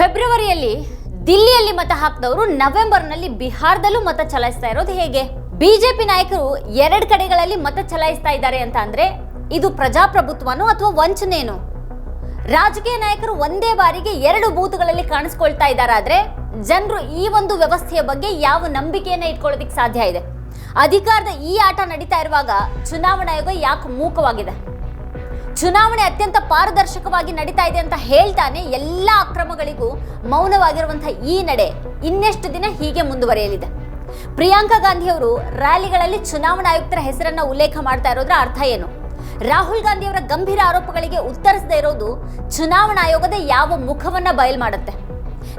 ಫೆಬ್ರವರಿಯಲ್ಲಿ ದಿಲ್ಲಿಯಲ್ಲಿ ಮತ ಹಾಕಿದವರು ನವೆಂಬರ್ನಲ್ಲಿ ಬಿಹಾರದಲ್ಲೂ ಮತ ಚಲಾಯಿಸ್ತಾ ಇರೋದು ಹೇಗೆ? ಬಿಜೆಪಿ ನಾಯಕರು ಎರಡು ಕಡೆಗಳಲ್ಲಿ ಮತ ಚಲಾಯಿಸ್ತಾ ಇದ್ದಾರೆ ಅಂತ ಅಂದ್ರೆ ಇದು ಪ್ರಜಾಪ್ರಭುತ್ವನೋ ಅಥವಾ ವಂಚನೆನೋ? ರಾಜಕೀಯ ನಾಯಕರು ಒಂದೇ ಬಾರಿಗೆ ಎರಡು ಬೂತ್ಗಳಲ್ಲಿ ಕಾಣಿಸ್ಕೊಳ್ತಾ ಇದ್ದಾರಾದ್ರೆ ಜನರು ಈ ಒಂದು ವ್ಯವಸ್ಥೆಯ ಬಗ್ಗೆ ಯಾವ ನಂಬಿಕೆಯನ್ನ ಇಟ್ಕೊಳ್ಳೋದಿಕ್ ಸಾಧ್ಯ ಇದೆ? ಅಧಿಕಾರದ ಈ ಆಟ ನಡೀತಾ ಇರುವಾಗ ಚುನಾವಣಾ ಆಯೋಗ ಯಾಕೆ ಮೂಕವಾಗಿದೆ? ಚುನಾವಣೆ ಅತ್ಯಂತ ಪಾರದರ್ಶಕವಾಗಿ ನಡೀತಾ ಇದೆ ಅಂತ ಹೇಳ್ತಾನೆ ಎಲ್ಲ ಅಕ್ರಮಗಳಿಗೂ ಮೌನವಾಗಿರುವಂತಹ ಈ ನಡೆ ಇನ್ನೆಷ್ಟು ದಿನ ಹೀಗೆ ಮುಂದುವರಿಯಲಿದೆ? ಪ್ರಿಯಾಂಕಾ ಗಾಂಧಿ ಅವರು ರ್ಯಾಲಿಗಳಲ್ಲಿ ಚುನಾವಣಾ ಆಯುಕ್ತರ ಹೆಸರನ್ನ ಉಲ್ಲೇಖ ಮಾಡ್ತಾ ಇರೋದ್ರ ಅರ್ಥ ಏನು? ರಾಹುಲ್ ಗಾಂಧಿ ಅವರ ಗಂಭೀರ ಆರೋಪಗಳಿಗೆ ಉತ್ತರಿಸದೇ ಇರೋದು ಚುನಾವಣಾ ಆಯೋಗದ ಯಾವ ಮುಖವನ್ನ ಬಯಲು ಮಾಡುತ್ತೆ?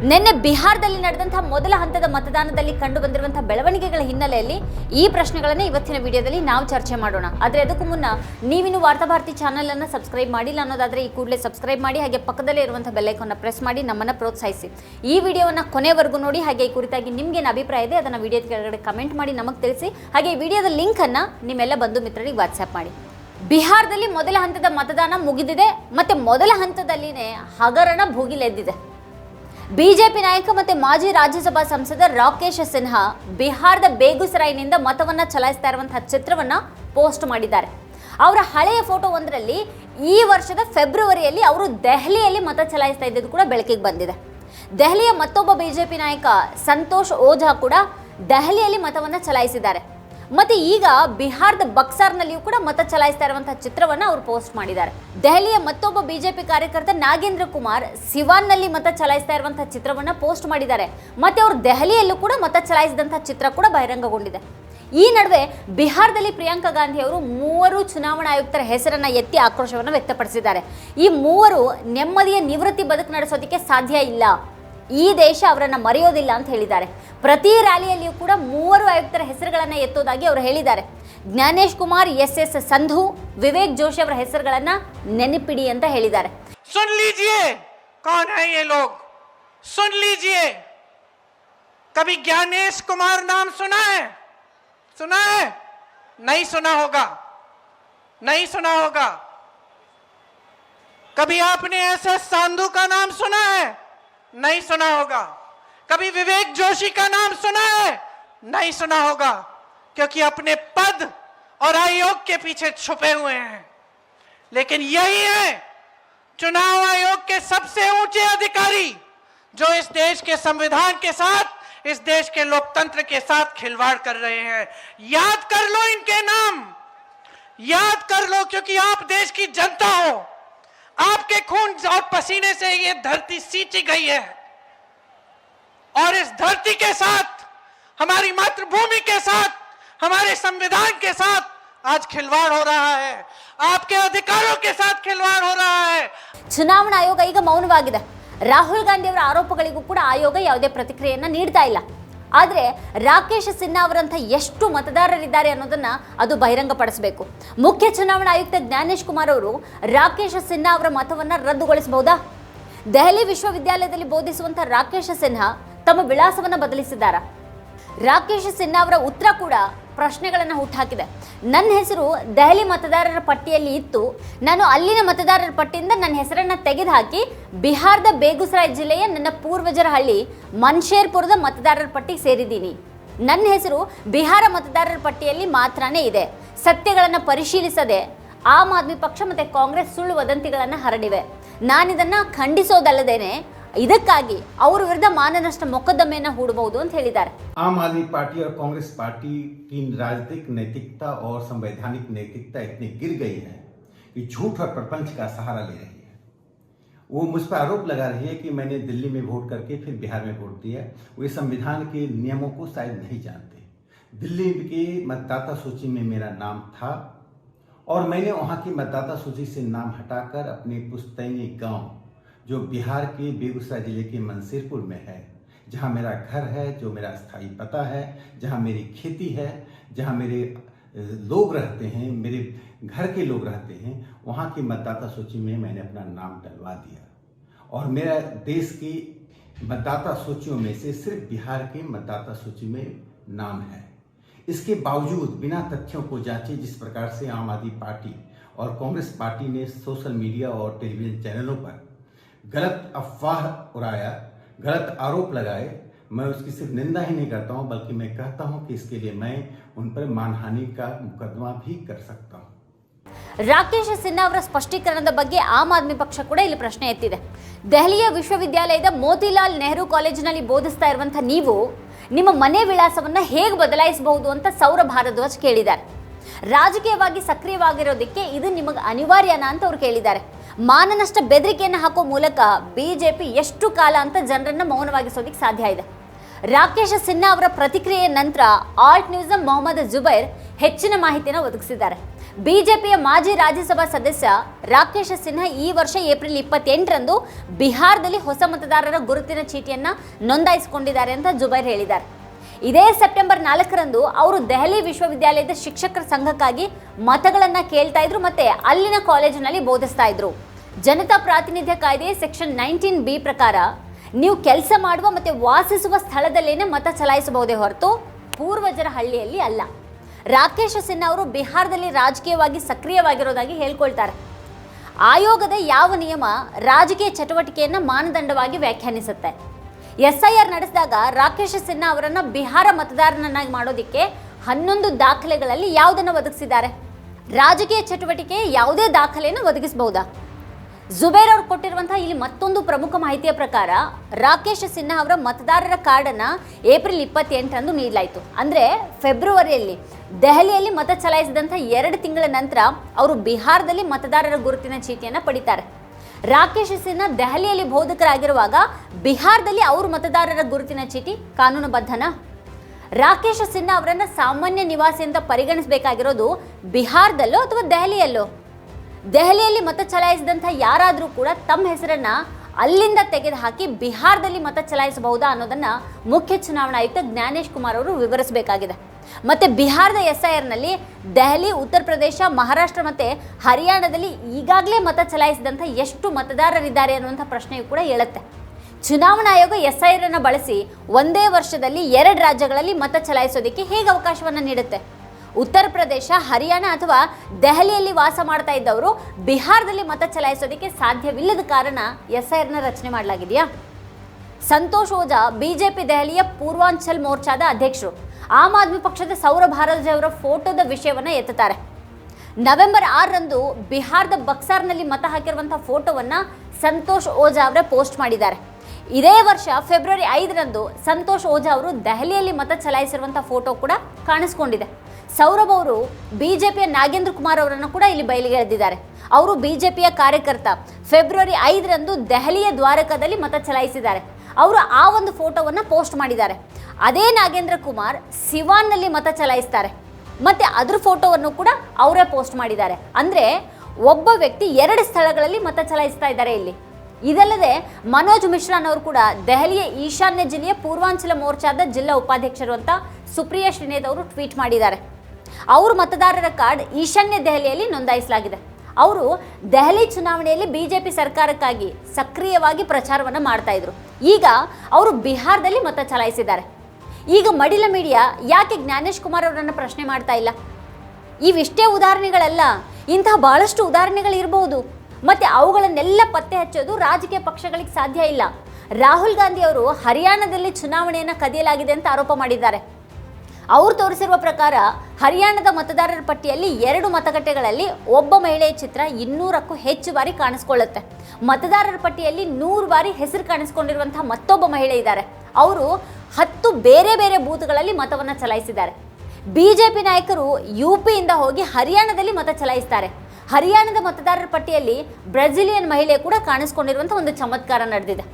ನಿನ್ನೆ ಬಿಹಾರದಲ್ಲಿ ನಡೆದಂತಹ ಮೊದಲ ಹಂತದ ಮತದಾನದಲ್ಲಿ ಕಂಡು ಬಂದಿರುವಂತಹ ಬೆಳವಣಿಗೆಗಳ ಹಿನ್ನೆಲೆಯಲ್ಲಿ ಈ ಪ್ರಶ್ನೆಗಳನ್ನ ಇವತ್ತಿನ ವಿಡಿಯೋದಲ್ಲಿ ನಾವು ಚರ್ಚೆ ಮಾಡೋಣ. ಆದರೆ ಅದಕ್ಕೂ ಮುನ್ನ ನೀವಿನ್ನು ವಾರ್ತಾಭಾರತಿ ಚಾನೆಲ್ ಅನ್ನ ಸಬ್ಸ್ಕ್ರೈಬ್ ಮಾಡಿಲ್ಲ ಅನ್ನೋದಾದ್ರೆ ಈ ಕೂಡಲೇ ಸಬ್ಸ್ಕ್ರೈಬ್ ಮಾಡಿ, ಹಾಗೆ ಪಕ್ಕದಲ್ಲೇ ಇರುವಂತಹ ಬೆಲ್ಲೈಕನ್ನ ಪ್ರೆಸ್ ಮಾಡಿ, ನಮ್ಮನ್ನ ಪ್ರೋತ್ಸಾಹಿಸಿ. ಈ ವಿಡಿಯೋವನ್ನ ಕೊನೆವರೆಗೂ ನೋಡಿ, ಹಾಗೆ ಈ ಕುರಿತಾಗಿ ನಿಮ್ಗೇನು ಅಭಿಪ್ರಾಯ ಇದೆ ಅದನ್ನ ವಿಡಿಯೋದ ಕೆಳಗಡೆ ಕಮೆಂಟ್ ಮಾಡಿ ನಮಗೆ ತಿಳಿಸಿ. ಹಾಗೆ ಈ ವಿಡಿಯೋದ ಲಿಂಕ್ ಅನ್ನ ನಿಮ್ಮೆಲ್ಲ ಬಂಧು ಮಿತ್ರರಿಗೆ ವಾಟ್ಸ್ಆಪ್ ಮಾಡಿ. ಬಿಹಾರದಲ್ಲಿ ಮೊದಲ ಹಂತದ ಮತದಾನ ಮುಗಿದಿದೆ, ಮತ್ತೆ ಮೊದಲ ಹಂತದಲ್ಲಿನೇ ಹಗರಣ ಭುಗಿಲೆದ್ದಿದೆ. ಬಿಜೆಪಿ ನಾಯಕ ಮತ್ತು ಮಾಜಿ ರಾಜ್ಯಸಭಾ ಸಂಸದ ರಾಕೇಶ್ ಸಿನ್ಹಾ ಬಿಹಾರದ ಬೇಗುಸರಾಯ್ನಿಂದ ಮತವನ್ನ ಚಲಾಯಿಸ್ತಾ ಇರುವಂತಹ ಚಿತ್ರವನ್ನ ಪೋಸ್ಟ್ ಮಾಡಿದ್ದಾರೆ. ಅವರ ಹಳೆಯ ಫೋಟೋ ಒಂದರಲ್ಲಿ ಈ ವರ್ಷದ ಫೆಬ್ರವರಿಯಲ್ಲಿ ಅವರು ದೆಹಲಿಯಲ್ಲಿ ಮತ ಚಲಾಯಿಸ್ತಾ ಇದ್ದದ್ದು ಕೂಡ ಬೆಳಕಿಗೆ ಬಂದಿದೆ. ದೆಹಲಿಯ ಮತ್ತೊಬ್ಬ ಬಿಜೆಪಿ ನಾಯಕ ಸಂತೋಷ್ ಓಝಾ ಕೂಡ ದೆಹಲಿಯಲ್ಲಿ ಮತವನ್ನ ಚಲಾಯಿಸಿದ್ದಾರೆ. ಮತ್ತೆ ಈಗ ಬಿಹಾರದ ಬಕ್ಸಾರ್ನಲ್ಲಿಯೂ ಕೂಡ ಮತ ಚಲಾಯಿಸ್ತಾ ಇರುವಂತಹ ಚಿತ್ರವನ್ನ ಅವರು ಪೋಸ್ಟ್ ಮಾಡಿದ್ದಾರೆ. ದೆಹಲಿಯ ಮತ್ತೊಬ್ಬ ಬಿಜೆಪಿ ಕಾರ್ಯಕರ್ತ ನಾಗೇಂದ್ರ ಕುಮಾರ್ ಸಿವಾನ್ನಲ್ಲಿ ಮತ ಚಲಾಯಿಸ್ತಾ ಇರುವಂತಹ ಚಿತ್ರವನ್ನ ಪೋಸ್ಟ್ ಮಾಡಿದ್ದಾರೆ. ಮತ್ತೆ ಅವರು ದೆಹಲಿಯಲ್ಲೂ ಕೂಡ ಮತ ಚಲಾಯಿಸಿದಂತಹ ಚಿತ್ರ ಕೂಡ ಬಹಿರಂಗಗೊಂಡಿದೆ. ಈ ನಡುವೆ ಬಿಹಾರದಲ್ಲಿ ಪ್ರಿಯಾಂಕಾ ಗಾಂಧಿ ಅವರು ಮೂವರು ಚುನಾವಣಾ ಆಯುಕ್ತರ ಹೆಸರನ್ನ ಎತ್ತಿ ಆಕ್ರೋಶವನ್ನು ವ್ಯಕ್ತಪಡಿಸಿದ್ದಾರೆ. ಈ ಮೂವರು ನೆಮ್ಮದಿಯ ನಿವೃತ್ತಿ ಬದುಕು ನಡೆಸೋದಕ್ಕೆ ಸಾಧ್ಯ ಇಲ್ಲ. ಈ ದೇಶ ಅವರನ್ನ ಮರೆಯೋದಿಲ್ಲ ಅಂತ ಹೇಳಿದ್ದಾರೆ ಪ್ರತಿ ರ್ಯಾಲಿಯಲ್ಲಿಯೂ ಕೂಡ ಮೂವರು ಆಯುಕ್ತರ ಹೆಸರುಗಳನ್ನ ಎತ್ತೋದಾಗಿ ಅವರು ಹೇಳಿದ್ದಾರೆ ಜ್ಞಾನೇಶ್ ಕುಮಾರ್ ಎಸ್ ಎಸ್ ಸಂಧು ವಿವೇಕ್ ಜೋಶಿ ಅವರ ಹೆಸರುಗಳನ್ನ ನೆನಪಿಡಿ ಅಂತ ಹೇಳಿದ್ದಾರೆ सुन लीजिए कौन है ये लोग सुन लीजिए कभी ज्ञानेश कुमार नाम सुना है सुना है नहीं सुना होगा नहीं सुना होगा कभी आपने ऐसे सांधु का नाम सुना है नहीं सुना होगा। कभी विवेक जोशी का नाम सुना है? नहीं सुना होगा, क्योंकि अपने पद और आयोग के पीछे छुपे हुए हैं। लेकिन यही है, चुनाव आयोग के सबसे ऊँचे अधिकारी, जो इस देश के संविधान के साथ, इस देश के लोकतंत्र के साथ खिलवाड़ कर रहे हैं। याद कर लो इनके नाम। याद कर लो, क्योंकि आप देश की जनता हो। आपके खून और पसीने से ये धरती सींची गई है और इस धरती के साथ हमारी मातृभूमि के साथ हमारे संविधान के साथ आज खिलवाड़ हो रहा है आपके अधिकारों के साथ खिलवाड़ हो रहा है ಚುನಾವಣಾ ಆಯೋಗ ಈಗ ಮೌನವಾಗಿದೆ ರಾಹುಲ್ ಗಾಂಧಿ ಅವರ ಆರೋಪಗಳಿಗೂ ಕೂಡ ಆಯೋಗ ಯಾವುದೇ ಪ್ರತಿಕ್ರಿಯೆಯನ್ನ ನೀಡ್ತಾ ಇಲ್ಲ ಆದರೆ ರಾಕೇಶ್ ಸಿನ್ಹಾ ಅವರಂಥ ಎಷ್ಟು ಮತದಾರರಿದ್ದಾರೆ ಅನ್ನೋದನ್ನ ಅದು ಬಹಿರಂಗಪಡಿಸಬೇಕು. ಮುಖ್ಯ ಚುನಾವಣಾ ಆಯುಕ್ತ ಜ್ಞಾನೇಶ್ ಕುಮಾರ್ ಅವರು ರಾಕೇಶ್ ಸಿನ್ಹಾ ಅವರ ಮತವನ್ನು ರದ್ದುಗೊಳಿಸಬಹುದಾ? ದೆಹಲಿ ವಿಶ್ವವಿದ್ಯಾಲಯದಲ್ಲಿ ಬೋಧಿಸುವಂಥ ರಾಕೇಶ್ ಸಿನ್ಹಾ ತಮ್ಮ ವಿಳಾಸವನ್ನು ಬದಲಿಸಿದ್ದಾರಾ? ರಾಕೇಶ್ ಸಿನ್ಹಾ ಅವರ ಉತ್ತರ ಕೂಡ ಪ್ರಶ್ನೆಗಳನ್ನು ಹುಟ್ಟುಹಾಕಿದೆ ನನ್ನ ಹೆಸರು ದೆಹಲಿ ಮತದಾರರ ಪಟ್ಟಿಯಲ್ಲಿ ಇತ್ತು. ನಾನು ಅಲ್ಲಿನ ಮತದಾರರ ಪಟ್ಟಿಯಿಂದ ನನ್ನ ಹೆಸರನ್ನು ತೆಗೆದುಹಾಕಿ ಬಿಹಾರದ ಬೇಗುಸರಾಯ್ ಜಿಲ್ಲೆಯ ನನ್ನ ಪೂರ್ವಜರ ಹಳ್ಳಿ ಮನ್ಶೇರ್ಪುರದ ಮತದಾರರ ಪಟ್ಟಿಗೆ ಸೇರಿದ್ದೀನಿ. ನನ್ನ ಹೆಸರು ಬಿಹಾರ ಮತದಾರರ ಪಟ್ಟಿಯಲ್ಲಿ ಮಾತ್ರನೇ ಇದೆ. ಸತ್ಯಗಳನ್ನು ಪರಿಶೀಲಿಸದೆ ಆಮ್ ಆದ್ಮಿ ಪಕ್ಷ ಮತ್ತು ಕಾಂಗ್ರೆಸ್ ಸುಳ್ಳು ವದಂತಿಗಳನ್ನು ಹರಡಿವೆ. ನಾನಿದನ್ನು ಖಂಡಿಸೋದಲ್ಲದೇನೆ ಇದಕ್ಕಾಗಿ ಅವ್ರ ವಿರುದ್ಧ ಮಾನನಷ್ಟ ಮೊಕದ್ದಮೆಯನ್ನು ಹೂಡಬಹುದು ಅಂತ ಹೇಳಿದ್ದಾರೆ आम आदमी पार्टी और कांग्रेस पार्टी की राजनीतिक नैतिकता और संवैधानिक नैतिकता इतनी गिर गई है कि झूठ और प्रपंच का सहारा ले रही है वो मुझ पर आरोप लगा रही है कि मैंने दिल्ली में वोट करके फिर बिहार में वोट दिया वे संविधान के नियमों को शायद नहीं जानते दिल्ली की मतदाता सूची में मेरा नाम था और मैंने वहाँ की मतदाता सूची से नाम हटाकर अपने पुस्तैनी गांव जो बिहार के बेगूसराय ज़िले के मंसीरपुर में है, जहाँ मेरा घर है, जो मेरा स्थायी पता है, जहाँ मेरी खेती है, जहाँ मेरे लोग रहते हैं, मेरे घर के लोग रहते हैं, वहाँ की मतदाता सूची में मैंने अपना नाम डलवा दिया। और मेरा देश की मतदाता सूचियों में से सिर्फ़ बिहार के मतदाता सूची में नाम है। इसके बावजूद, बिना तथ्यों को जांचे जिस प्रकार से आम आदमी पार्टी और कांग्रेस पार्टी ने सोशल मीडिया और टेलीविज़न चैनलों पर गलत अफवाह उड़ाया गलत आरोप लगाए मैं उसकी सिर्फ निंदा ही नहीं करता हूं बल्कि मैं कहता हूं कि इसके लिए मैं उन पर मानहानि का मुकदमा भी कर सकता हूं ರಾಕೇಶ್ ಸಿನ್ಹಾ ಅವರ ಸ್ಪಷ್ಟೀಕರಣದ ಬಗ್ಗೆ ಆಮ್ ಆದ್ಮಿ ಪಕ್ಷ ಕೂಡ ಇಲ್ಲಿ ಪ್ರಶ್ನೆ ಎತ್ತಿದೆ ದೆಹಲಿಯ ವಿಶ್ವವಿದ್ಯಾಲಯದ ಮೋತಿಲಾಲ್ ನೆಹರು ಕಾಲೇಜಿನಲ್ಲಿ ಬೋಧಿಸ್ತಾ ಇರುವಂತಹ ನೀವು ನಿಮ್ಮ ಮನೆ ವಿಳಾಸವನ್ನ ಹೇಗೆ ಬದಲಾಯಿಸಬಹುದು ಅಂತ ಸೌರ ಭಾರದ್ವಾಜ್ ಕೇಳಿದ್ದಾರೆ ರಾಜಕೀಯವಾಗಿ ಸಕ್ರಿಯವಾಗಿರೋದಕ್ಕೆ ಇದು ನಿಮಗೆ ಅನಿವಾರ್ಯನಾ ಅಂತ ಅವ್ರು ಕೇಳಿದ್ದಾರೆ ಮಾನನಷ್ಟ ಬೆದರಿಕೆಯನ್ನು ಹಾಕೋ ಮೂಲಕ ಬಿಜೆಪಿ ಎಷ್ಟು ಕಾಲ ಅಂತ ಜನರನ್ನು ಮೌನವಾಗಿಸೋದಕ್ಕೆ ಸಾಧ್ಯ ಇದೆ. ರಾಕೇಶ್ ಸಿನ್ಹಾ ಅವರ ಪ್ರತಿಕ್ರಿಯೆಯ ನಂತರ ಆಲ್ಟ್ ನ್ಯೂಸ್ನ ಮೊಹಮ್ಮದ್ ಜುಬೈರ್ ಹೆಚ್ಚಿನ ಮಾಹಿತಿಯನ್ನು ಒದಗಿಸಿದ್ದಾರೆ. ಬಿಜೆಪಿಯ ಮಾಜಿ ರಾಜ್ಯಸಭಾ ಸದಸ್ಯ ರಾಕೇಶ್ ಸಿನ್ಹಾ ಈ ವರ್ಷ ಏಪ್ರಿಲ್ ಇಪ್ಪತ್ತೆಂಟರಂದು ಬಿಹಾರದಲ್ಲಿ ಹೊಸ ಮತದಾರರ ಗುರುತಿನ ಚೀಟಿಯನ್ನು ನೋಂದಾಯಿಸಿಕೊಂಡಿದ್ದಾರೆ ಅಂತ ಜುಬೈರ್ ಹೇಳಿದ್ದಾರೆ. ಇದೇ ಸೆಪ್ಟೆಂಬರ್ ನಾಲ್ಕರಂದು ಅವರು ದೆಹಲಿ ವಿಶ್ವವಿದ್ಯಾಲಯದ ಶಿಕ್ಷಕರ ಸಂಘಕ್ಕಾಗಿ ಮತಗಳನ್ನ ಕೇಳ್ತಾ ಇದ್ರು ಮತ್ತೆ ಅಲ್ಲಿನ ಕಾಲೇಜಿನಲ್ಲಿ ಬೋಧಿಸ್ತಾ ಇದ್ರು. ಜನತಾ ಪ್ರಾತಿನಿಧ್ಯ ಕಾಯ್ದೆ ಸೆಕ್ಷನ್ ನೈನ್ಟೀನ್ ಬಿ ಪ್ರಕಾರ ನೀವು ಕೆಲಸ ಮಾಡುವ ಮತ್ತೆ ವಾಸಿಸುವ ಸ್ಥಳದಲ್ಲೇನೆ ಮತ ಚಲಾಯಿಸಬಹುದೇ ಹೊರತು ಪೂರ್ವಜರ ಹಳ್ಳಿಯಲ್ಲಿ ಅಲ್ಲ. ರಾಕೇಶ್ ಸಿನ್ಹಾ ಅವರು ಬಿಹಾರದಲ್ಲಿ ರಾಜಕೀಯವಾಗಿ ಸಕ್ರಿಯವಾಗಿರೋದಾಗಿ ಹೇಳ್ಕೊಳ್ತಾರೆ. ಆಯೋಗದ ಯಾವ ನಿಯಮ ರಾಜಕೀಯ ಚಟುವಟಿಕೆಯನ್ನು ಮಾನದಂಡವಾಗಿ ವ್ಯಾಖ್ಯಾನಿಸುತ್ತೆ? ಎಸ್ ಐ ಆರ್ ನಡೆಸಿದಾಗ ರಾಕೇಶ್ ಸಿನ್ಹಾ ಅವರನ್ನ ಬಿಹಾರ ಮತದಾರನನ್ನಾಗಿ ಮಾಡೋದಕ್ಕೆ ಹನ್ನೊಂದು ದಾಖಲೆಗಳಲ್ಲಿ ಯಾವುದನ್ನು ಒದಗಿಸಿದ್ದಾರೆ? ರಾಜಕೀಯ ಚಟುವಟಿಕೆ ಯಾವುದೇ ದಾಖಲೆಯನ್ನು ಒದಗಿಸಬಹುದಾ? ಜುಬೇರ್ ಅವರು ಕೊಟ್ಟಿರುವಂತಹ ಇಲ್ಲಿ ಮತ್ತೊಂದು ಪ್ರಮುಖ ಮಾಹಿತಿಯ ಪ್ರಕಾರ ರಾಕೇಶ್ ಸಿನ್ಹಾ ಅವರ ಮತದಾರರ ಕಾರ್ಡನ್ನು ಏಪ್ರಿಲ್ ಇಪ್ಪತ್ತೆಂಟರಂದು ನೀಡಲಾಯಿತು. ಅಂದರೆ ಫೆಬ್ರವರಿಯಲ್ಲಿ ದೆಹಲಿಯಲ್ಲಿ ಮತ ಚಲಾಯಿಸಿದಂಥ ಎರಡು ತಿಂಗಳ ನಂತರ ಅವರು ಬಿಹಾರದಲ್ಲಿ ಮತದಾರರ ಗುರುತಿನ ಚೀಟಿಯನ್ನು ಪಡಿತಾರೆ. ರಾಕೇಶ್ ಸಿನ್ಹಾ ದೆಹಲಿಯಲ್ಲಿ ಬೋಧಕರಾಗಿರುವಾಗ ಬಿಹಾರದಲ್ಲಿ ಅವರು ಮತದಾರರ ಗುರುತಿನ ಚೀಟಿ ಕಾನೂನುಬದ್ಧನಾ? ರಾಕೇಶ್ ಸಿನ್ಹಾ ಅವರನ್ನ ಸಾಮಾನ್ಯ ನಿವಾಸಿ ಅಂತ ಪರಿಗಣಿಸಬೇಕಾಗಿರೋದು ಬಿಹಾರದಲ್ಲೋ ಅಥವಾ ದೆಹಲಿಯಲ್ಲೋ? ದೆಹಲಿಯಲ್ಲಿ ಮತ ಚಲಾಯಿಸಿದಂಥ ಯಾರಾದರೂ ಕೂಡ ತಮ್ಮ ಹೆಸರನ್ನ ಅಲ್ಲಿಂದ ತೆಗೆದುಹಾಕಿ ಬಿಹಾರದಲ್ಲಿ ಮತ ಚಲಾಯಿಸಬಹುದಾ ಅನ್ನೋದನ್ನ ಮುಖ್ಯ ಚುನಾವಣಾ ಆಯುಕ್ತ ಜ್ಞಾನೇಶ್ ಕುಮಾರ್ ಅವರು ವಿವರಿಸಬೇಕಾಗಿದೆ. ಮತ್ತೆ ಬಿಹಾರದ ಎಸ್ ಐ ಆರ್ನಲ್ಲಿ ದೆಹಲಿ, ಉತ್ತರ ಪ್ರದೇಶ, ಮಹಾರಾಷ್ಟ್ರ ಮತ್ತೆ ಹರಿಯಾಣದಲ್ಲಿ ಈಗಾಗಲೇ ಮತ ಚಲಾಯಿಸಿದಂಥ ಎಷ್ಟು ಮತದಾರರಿದ್ದಾರೆ ಅನ್ನುವಂಥ ಪ್ರಶ್ನೆಯೂ ಕೂಡ ಹೇಳುತ್ತೆ ಚುನಾವಣಾ ಆಯೋಗ ಎಸ್ ಐ ಅನ್ನು ಬಳಸಿ ಒಂದೇ ವರ್ಷದಲ್ಲಿ ಎರಡು ರಾಜ್ಯಗಳಲ್ಲಿ ಮತ ಚಲಾಯಿಸೋದಕ್ಕೆ ಹೇಗೆ ಅವಕಾಶವನ್ನು ನೀಡುತ್ತೆ? ಉತ್ತರ ಪ್ರದೇಶ, ಹರಿಯಾಣ ಅಥವಾ ದೆಹಲಿಯಲ್ಲಿ ವಾಸ ಮಾಡ್ತಾ ಇದ್ದವರು ಬಿಹಾರದಲ್ಲಿ ಮತ ಚಲಾಯಿಸೋದಕ್ಕೆ ಸಾಧ್ಯವಿಲ್ಲದ ಕಾರಣ ಎಸ್ ಐ ಆರ್ನ ರಚನೆ ಮಾಡಲಾಗಿದೆಯಾ? ಸಂತೋಷ್ ಓಜಾ, ಬಿಜೆಪಿ ದೆಹಲಿಯ ಪೂರ್ವಾಂಚಲ್ ಮೋರ್ಚಾದ ಅಧ್ಯಕ್ಷರು. ಆಮ್ ಆದ್ಮಿ ಪಕ್ಷದ ಸೌರ ಭಾರದ್ವಾಜ್ ಅವರ ಫೋಟೋದ ವಿಷಯವನ್ನು ಎತ್ತುತ್ತಾರೆ. ನವೆಂಬರ್ ಆರರಂದು ಬಿಹಾರದ ಬಕ್ಸಾರ್ನಲ್ಲಿ ಮತ ಹಾಕಿರುವಂಥ ಫೋಟೋವನ್ನ ಸಂತೋಷ್ ಓಜಾ ಅವರೇ ಪೋಸ್ಟ್ ಮಾಡಿದ್ದಾರೆ. ಇದೇ ವರ್ಷ ಫೆಬ್ರವರಿ ಐದರಂದು ಸಂತೋಷ್ ಓಜಾ ಅವರು ದೆಹಲಿಯಲ್ಲಿ ಮತ ಚಲಾಯಿಸಿರುವಂಥ ಫೋಟೋ ಕೂಡ ಕಾಣಿಸ್ಕೊಂಡಿದೆ. ಸೌರಭ್ ಅವರು ಬಿಜೆಪಿಯ ನಾಗೇಂದ್ರ ಕುಮಾರ್ ಅವರನ್ನು ಕೂಡ ಇಲ್ಲಿ ಬಯಲಿಗೆ ಎಳೆದಿದ್ದಾರೆ. ಅವರು ಬಿಜೆಪಿಯ ಕಾರ್ಯಕರ್ತ ಫೆಬ್ರವರಿ ಐದರಂದು ದೆಹಲಿಯ ದ್ವಾರಕದಲ್ಲಿ ಮತ ಚಲಾಯಿಸಿದ್ದಾರೆ. ಅವರು ಆ ಒಂದು ಫೋಟೋವನ್ನು ಪೋಸ್ಟ್ ಮಾಡಿದ್ದಾರೆ. ಅದೇ ನಾಗೇಂದ್ರ ಕುಮಾರ್ ಸಿವಾನ್ನಲ್ಲಿ ಮತ ಚಲಾಯಿಸ್ತಾರೆ. ಮತ್ತೆ ಅದ್ರ ಫೋಟೋವನ್ನು ಕೂಡ ಅವರೇ ಪೋಸ್ಟ್ ಮಾಡಿದ್ದಾರೆ. ಅಂದ್ರೆ ಒಬ್ಬ ವ್ಯಕ್ತಿ ಎರಡು ಸ್ಥಳಗಳಲ್ಲಿ ಮತ ಚಲಾಯಿಸ್ತಾ ಇದ್ದಾರೆ ಇಲ್ಲಿ. ಇದಲ್ಲದೆ ಮನೋಜ್ ಮಿಶ್ರಾನ್ ಅವರು ಕೂಡ ದೆಹಲಿಯ ಈಶಾನ್ಯ ಜಿಲ್ಲೆಯ ಪೂರ್ವಾಂಚಲ ಮೋರ್ಚಾದ ಜಿಲ್ಲಾ ಉಪಾಧ್ಯಕ್ಷರು ಅಂತ ಸುಪ್ರಿಯಾ ಶ್ರೀನೇತ್ ಅವರು ಟ್ವೀಟ್ ಮಾಡಿದ್ದಾರೆ. ಅವರು ಮತದಾರರ ಕಾರ್ಡ್ ಈಶಾನ್ಯ ದೆಹಲಿಯಲ್ಲಿ ನೋಂದಾಯಿಸಲಾಗಿದೆ. ಅವರು ದೆಹಲಿ ಚುನಾವಣೆಯಲ್ಲಿ ಬಿಜೆಪಿ ಸರ್ಕಾರಕ್ಕಾಗಿ ಸಕ್ರಿಯವಾಗಿ ಪ್ರಚಾರವನ್ನು ಮಾಡ್ತಾ ಇದ್ರು. ಈಗ ಅವರು ಬಿಹಾರದಲ್ಲಿ ಮತ ಚಲಾಯಿಸಿದ್ದಾರೆ. ಈಗ ಮಡಿಲ ಮೀಡಿಯಾ ಯಾಕೆ ಜ್ಞಾನೇಶ್ ಕುಮಾರ್ ಅವರನ್ನು ಪ್ರಶ್ನೆ ಮಾಡ್ತಾ ಇಲ್ಲ? ಇವಿಷ್ಟೇ ಉದಾಹರಣೆಗಳಲ್ಲ, ಇಂತಹ ಬಹಳಷ್ಟು ಉದಾಹರಣೆಗಳಿರಬಹುದು ಮತ್ತೆ ಅವುಗಳನ್ನೆಲ್ಲ ಪತ್ತೆ ಹಚ್ಚೋದು ರಾಜಕೀಯ ಪಕ್ಷಗಳಿಗೆ ಸಾಧ್ಯ ಇಲ್ಲ. ರಾಹುಲ್ ಗಾಂಧಿ ಅವರು ಹರಿಯಾಣದಲ್ಲಿ ಚುನಾವಣೆಯನ್ನು ಕದಿಯಲಾಗಿದೆ ಅಂತ ಆರೋಪ ಮಾಡಿದ್ದಾರೆ. ಅವರು ತೋರಿಸಿರುವ ಪ್ರಕಾರ ಹರಿಯಾಣದ ಮತದಾರರ ಪಟ್ಟಿಯಲ್ಲಿ ಎರಡು ಮತಗಟ್ಟೆಗಳಲ್ಲಿ ಒಬ್ಬ ಮಹಿಳೆಯ ಚಿತ್ರ ಇನ್ನೂರಕ್ಕೂ ಹೆಚ್ಚು ಬಾರಿ ಕಾಣಿಸ್ಕೊಳ್ಳುತ್ತೆ. ಮತದಾರರ ಪಟ್ಟಿಯಲ್ಲಿ ನೂರು ಬಾರಿ ಹೆಸರು ಕಾಣಿಸ್ಕೊಂಡಿರುವಂತಹ ಮತ್ತೊಬ್ಬ ಮಹಿಳೆ ಇದ್ದಾರೆ. ಅವರು ಹತ್ತು ಬೇರೆ ಬೇರೆ ಬೂತ್ಗಳಲ್ಲಿ ಮತವನ್ನು ಚಲಾಯಿಸಿದ್ದಾರೆ. ಬಿಜೆಪಿ ನಾಯಕರು ಯು ಪಿಯಿಂದ ಹೋಗಿ ಹರಿಯಾಣದಲ್ಲಿ ಮತ ಚಲಾಯಿಸ್ತಾರೆ. ಹರಿಯಾಣದ ಮತದಾರರ ಪಟ್ಟಿಯಲ್ಲಿ ಬ್ರೆಜಿಲಿಯನ್ ಮಹಿಳೆ ಕೂಡ ಕಾಣಿಸ್ಕೊಂಡಿರುವಂಥ ಒಂದು ಚಮತ್ಕಾರ ನಡೆದಿದೆ.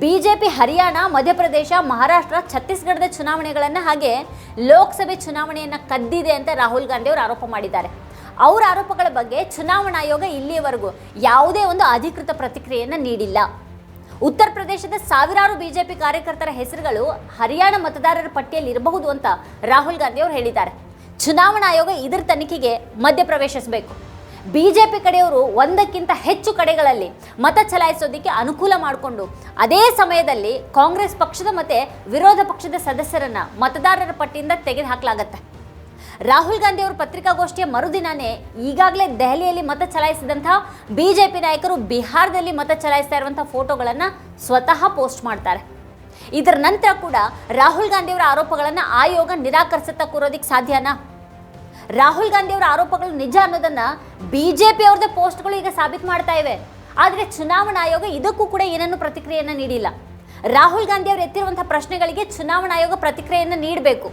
ಬಿಜೆಪಿ ಹರಿಯಾಣ, ಮಧ್ಯಪ್ರದೇಶ, ಮಹಾರಾಷ್ಟ್ರ, ಛತ್ತೀಸ್ಗಢದ ಚುನಾವಣೆಗಳನ್ನು ಹಾಗೆ ಲೋಕಸಭೆ ಚುನಾವಣೆಯನ್ನು ಕದ್ದಿದೆ ಅಂತ ರಾಹುಲ್ ಗಾಂಧಿ ಅವರು ಆರೋಪ ಮಾಡಿದ್ದಾರೆ. ಅವರ ಆರೋಪಗಳ ಬಗ್ಗೆ ಚುನಾವಣಾ ಆಯೋಗ ಇಲ್ಲಿಯವರೆಗೂ ಯಾವುದೇ ಒಂದು ಅಧಿಕೃತ ಪ್ರತಿಕ್ರಿಯೆಯನ್ನು ನೀಡಿಲ್ಲ. ಉತ್ತರ ಪ್ರದೇಶದ ಸಾವಿರಾರು ಬಿಜೆಪಿ ಕಾರ್ಯಕರ್ತರ ಹೆಸರುಗಳು ಹರಿಯಾಣ ಮತದಾರರ ಪಟ್ಟಿಯಲ್ಲಿ ಇರಬಹುದು ಅಂತ ರಾಹುಲ್ ಗಾಂಧಿ ಅವರು ಹೇಳಿದ್ದಾರೆ. ಚುನಾವಣಾ ಆಯೋಗ ಇದರ ತನಿಖೆಗೆ ಮಧ್ಯಪ್ರವೇಶಿಸಬೇಕು ಬಿಜೆಪಿ ಕಡೆಯವರು ಒಂದಕ್ಕಿಂತ ಹೆಚ್ಚು ಕಡೆಗಳಲ್ಲಿ ಮತ ಚಲಾಯಿಸೋದಕ್ಕೆ ಅನುಕೂಲ ಮಾಡಿಕೊಂಡು ಅದೇ ಸಮಯದಲ್ಲಿ ಕಾಂಗ್ರೆಸ್ ಪಕ್ಷದ ಮತ್ತೆ ವಿರೋಧ ಪಕ್ಷದ ಸದಸ್ಯರನ್ನ ಮತದಾರರ ಪಟ್ಟಿಯಿಂದ ತೆಗೆದುಹಾಕಲಾಗತ್ತೆ. ರಾಹುಲ್ ಗಾಂಧಿ ಅವರು ಪತ್ರಿಕಾಗೋಷ್ಠಿಯ ಮರುದಿನನೇ ಈಗಾಗಲೇ ದೆಹಲಿಯಲ್ಲಿ ಮತ ಚಲಾಯಿಸಿದಂತಹ ಬಿಜೆಪಿ ನಾಯಕರು ಬಿಹಾರದಲ್ಲಿ ಮತ ಚಲಾಯಿಸ್ತಾ ಇರುವಂತಹ ಫೋಟೋಗಳನ್ನು ಸ್ವತಃ ಪೋಸ್ಟ್ ಮಾಡ್ತಾರೆ. ಇದರ ನಂತರ ಕೂಡ ರಾಹುಲ್ ಗಾಂಧಿಯವರ ಆರೋಪಗಳನ್ನು ಆಯೋಗ ನಿರಾಕರಿಸುತ್ತಾ ಕೂರೋದಕ್ಕೆ ಸಾಧ್ಯನಾ? ರಾಹುಲ್ ಗಾಂಧಿಯವರ ಆರೋಪಗಳು ನಿಜ ಅನ್ನೋದನ್ನ ಬಿಜೆಪಿ ಅವ್ರದ್ದೇ ಪೋಸ್ಟ್ಗಳು ಈಗ ಸಾಬೀತು ಮಾಡ್ತಾ ಇವೆ. ಆದರೆ ಚುನಾವಣಾ ಆಯೋಗ ಇದಕ್ಕೂ ಕೂಡ ಏನನ್ನು ಪ್ರತಿಕ್ರಿಯೆಯನ್ನು ನೀಡಿಲ್ಲ. ರಾಹುಲ್ ಗಾಂಧಿ ಅವರು ಎತ್ತಿರುವಂತಹ ಪ್ರಶ್ನೆಗಳಿಗೆ ಚುನಾವಣಾ ಆಯೋಗ ಪ್ರತಿಕ್ರಿಯೆಯನ್ನು ನೀಡಬೇಕು.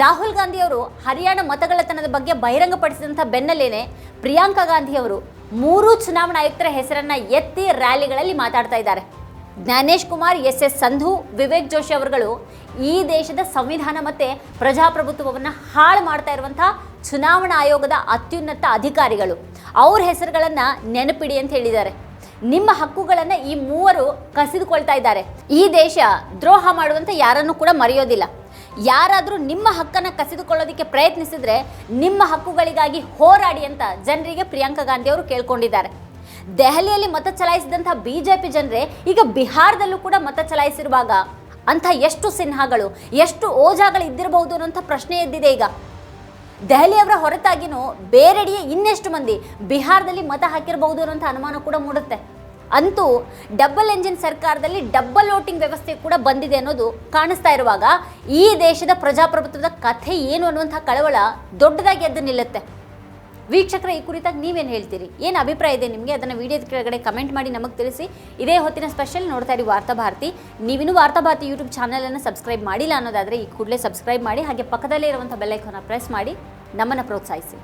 ರಾಹುಲ್ ಗಾಂಧಿ ಅವರು ಹರಿಯಾಣ ಮತಗಳತನದ ಬಗ್ಗೆ ಬಹಿರಂಗಪಡಿಸಿದಂಥ ಬೆನ್ನಲ್ಲೇನೆ ಪ್ರಿಯಾಂಕಾ ಗಾಂಧಿ ಅವರು ಮೂರು ಚುನಾವಣಾ ಆಯುಕ್ತರ ಹೆಸರನ್ನು ಎತ್ತಿ ರ್ಯಾಲಿಗಳಲ್ಲಿ ಮಾತಾಡ್ತಾ ಇದ್ದಾರೆ. ಜ್ಞಾನೇಶ್ ಕುಮಾರ್ ಎಸ್ ಎಸ್ ಸಂಧು, ವಿವೇಕ್ ಜೋಶಿ ಅವರುಗಳು ಈ ದೇಶದ ಸಂವಿಧಾನ ಮತ್ತು ಪ್ರಜಾಪ್ರಭುತ್ವವನ್ನು ಹಾಳು ಮಾಡ್ತಾ ಇರುವಂಥ ಚುನಾವಣಾ ಆಯೋಗದ ಅತ್ಯುನ್ನತ ಅಧಿಕಾರಿಗಳು. ಅವ್ರ ಹೆಸರುಗಳನ್ನು ನೆನಪಿಡಿ ಅಂತ ಹೇಳಿದ್ದಾರೆ. ನಿಮ್ಮ ಹಕ್ಕುಗಳನ್ನು ಈ ಮೂವರು ಕಸಿದುಕೊಳ್ತಾ ಇದ್ದಾರೆ. ಈ ದೇಶ ದ್ರೋಹ ಮಾಡುವಂಥ ಯಾರನ್ನು ಕೂಡ ಮರೆಯೋದಿಲ್ಲ. ಯಾರಾದರೂ ನಿಮ್ಮ ಹಕ್ಕನ್ನು ಕಸಿದುಕೊಳ್ಳೋದಕ್ಕೆ ಪ್ರಯತ್ನಿಸಿದ್ರೆ ನಿಮ್ಮ ಹಕ್ಕುಗಳಿಗಾಗಿ ಹೋರಾಡಿ ಅಂತ ಜನರಿಗೆ ಪ್ರಿಯಾಂಕಾ ಗಾಂಧಿ ಅವರು ಕೇಳ್ಕೊಂಡಿದ್ದಾರೆ. ದೆಹಲಿಯಲ್ಲಿ ಮತ ಚಲಾಯಿಸಿದಂತಹ ಬಿಜೆಪಿ ಜನರೇ ಈಗ ಬಿಹಾರದಲ್ಲೂ ಕೂಡ ಮತ ಚಲಾಯಿಸಿರುವಾಗ ಅಂಥ ಎಷ್ಟು ಸಿನ್ಹಾಗಳು, ಎಷ್ಟು ಓಜಾಗಳು ಇದ್ದಿರಬಹುದು ಅನ್ನೋಂಥ ಪ್ರಶ್ನೆ ಎದ್ದಿದೆ ಈಗ. ದೆಹಲಿಯವರ ಹೊರತಾಗಿನೂ ಬೇರೆಡೆಯೇ ಇನ್ನೆಷ್ಟು ಮಂದಿ ಬಿಹಾರದಲ್ಲಿ ಮತ ಹಾಕಿರಬಹುದು ಅನ್ನೋಂಥ ಅನುಮಾನ ಕೂಡ ಮೂಡುತ್ತೆ. ಅಂತೂ ಡಬಲ್ ಎಂಜಿನ್ ಸರ್ಕಾರದಲ್ಲಿ ಡಬಲ್ ವೋಟಿಂಗ್ ವ್ಯವಸ್ಥೆ ಕೂಡ ಬಂದಿದೆ ಅನ್ನೋದು ಕಾಣಿಸ್ತಾ ಇರುವಾಗ ಈ ದೇಶದ ಪ್ರಜಾಪ್ರಭುತ್ವದ ಕಥೆ ಏನು ಅನ್ನುವಂಥ ಕಳವಳ ದೊಡ್ಡದಾಗಿ ಎದ್ದು ನಿಲ್ಲುತ್ತೆ. ವೀಕ್ಷಕರ, ಈ ಕುರಿತಾಗಿ ನೀವೇನು ಹೇಳ್ತೀರಿ? ಏನು ಅಭಿಪ್ರಾಯ ಇದೆ ನಿಮಗೆ? ಅದನ್ನು ವಿಡಿಯೋದ ಕೆಳಗಡೆ ಕಮೆಂಟ್ ಮಾಡಿ ನಮಗೆ ತಿಳಿಸಿ. ಇದೇ ಹೊತ್ತಿನ ಸ್ಪೆಷಲ್ ನೋಡ್ತಾ ಇರಿ ವಾರ್ತಾಭಾರತಿ ನೀವಿನ್ನೂ ವಾರ್ತಾ ಭಾರತಿ ಯೂಟ್ಯೂಬ್ ಚಾನಲನ್ನು ಸಬ್ಸ್ಕ್ರೈಬ್ ಮಾಡಿಲ್ಲ ಅನ್ನೋದಾದರೆ ಈ ಕೂಡಲೇ ಸಬ್ಸ್ಕ್ರೈಬ್ ಮಾಡಿ, ಹಾಗೆ ಪಕ್ಕದಲ್ಲೇ ಇರುವಂಥ ಬೆಲ್ಲೈಕನ್ನ ಪ್ರೆಸ್ ಮಾಡಿ ನಮ್ಮನ್ನು ಪ್ರೋತ್ಸಾಹಿಸಿ.